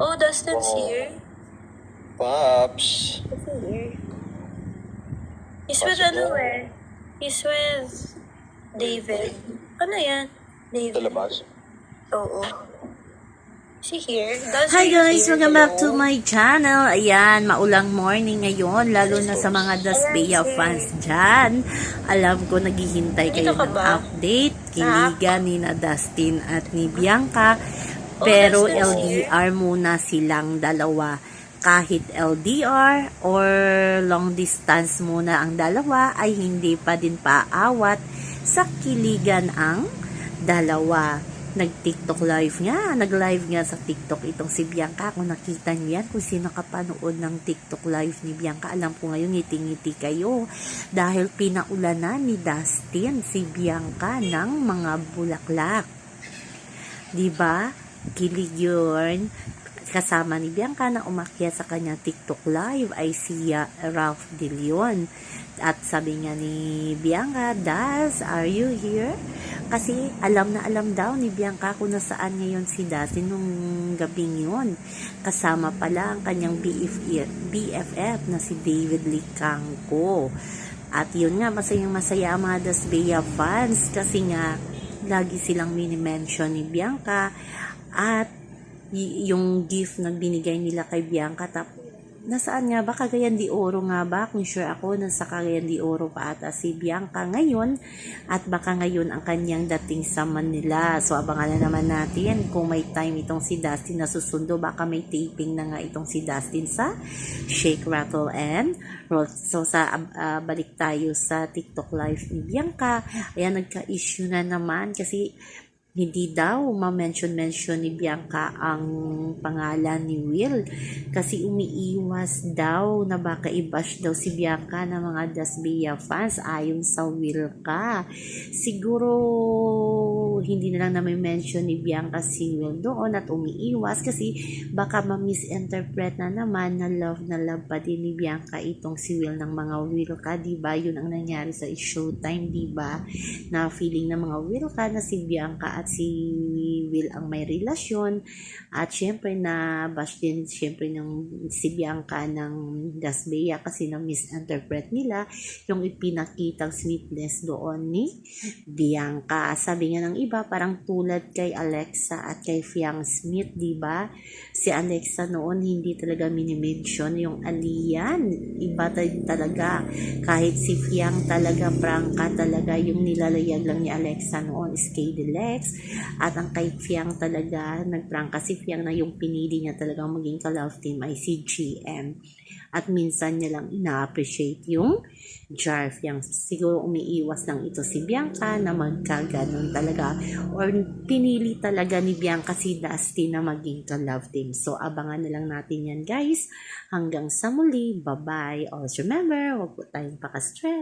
Oh, Dustin's Oo. here. Paps. He's here. He's with ano eh. He's with David. Ano yan? Sa David. labas. Oo. Is he here? Does Hi guys, here? welcome back to my channel. Ayan, maulang morning ngayon, lalo na sa mga Dasbea fans dyan. Alam ko naghihintay kayo ng update, kiligan ni na Dustin at ni Bianca. Oh, Pero. LDR muna silang dalawa. Kahit LDR or long distance muna ang dalawa ay hindi pa din paawat sa kiligan ang dalawa nag-TikTok live nga. Nag-live nga sa TikTok itong si Bianca. Kung nakita niyo yan, kung sino kapanood ng TikTok live ni Bianca, alam ko ngayon ngiti-ngiti kayo. Dahil pinaulanan ni Dustin si Bianca ng mga bulaklak. Di ba? Kilig yun. Kasama ni Bianca na umakyat sa kanyang TikTok live ay si Ralph De Leon. At sabi nga ni Bianca, Daz, are you here? Kasi alam na alam daw ni Bianca kung nasaan ngayon si Dustin nung gabing yun. Kasama pala ang kanyang BFF, BFF na si David Licangco. At yun nga, masayang masaya ang mga Dasbea fans kasi nga lagi silang mini-mention ni Bianca at yung gift na binigay nila kay Bianca tap nasaan nga ba? Cagayan de Oro nga ba? Kung sure ako nasa Cagayan de Oro pa ata si Bianca ngayon. At baka ngayon ang kanyang dating sa Manila. So abangan na naman natin kung may time itong si Dustin na susundo baka may taping na nga itong si Dustin sa Shake, Rattle and Roll. So sa ah, balik tayo sa TikTok live ni Bianca. Ayan nagka-issue na naman kasi hindi daw ma-mention-mention ni Bianca ang pangalan ni Will kasi umiiwas daw na baka i-bash daw si Bianca ng mga Dasbea fans ayon sa Will ka. Siguro hindi na lang na may mention ni Bianca si Will doon at umiiwas kasi baka ma-misinterpret na naman na love na love pa din ni Bianca itong si Will ng mga Will ka, di ba? Yun ang nangyari sa Showtime, di ba? Na feeling ng mga Will ka na si Bianca at si Will ang may relasyon at syempre na bash din syempre ng si Bianca ng Dasbea kasi na misinterpret nila yung ipinakitang sweetness doon ni Bianca. Sabi nga ng iba, parang tulad kay Alexa at kay Fiang Smith, di ba? Si Alexa noon hindi talaga minimension yung aliyan. Iba ta- talaga. Kahit si Fiang talaga, prangka talaga yung nilalayag lang ni Alexa noon is Lex. At ang kay Fiang talaga, nagprangka si Fiang na yung pinili niya talaga maging ka-love team ay si GM. At minsan niya lang ina-appreciate yung Jar Fiang. Siguro umiiwas lang ito si Bianca na magkaganon talaga. Or pinili talaga ni Bianca si Dusty na maging ka-love team. So abangan na lang natin yan guys. Hanggang sa muli. Bye-bye. Always remember, huwag po tayong paka-stress.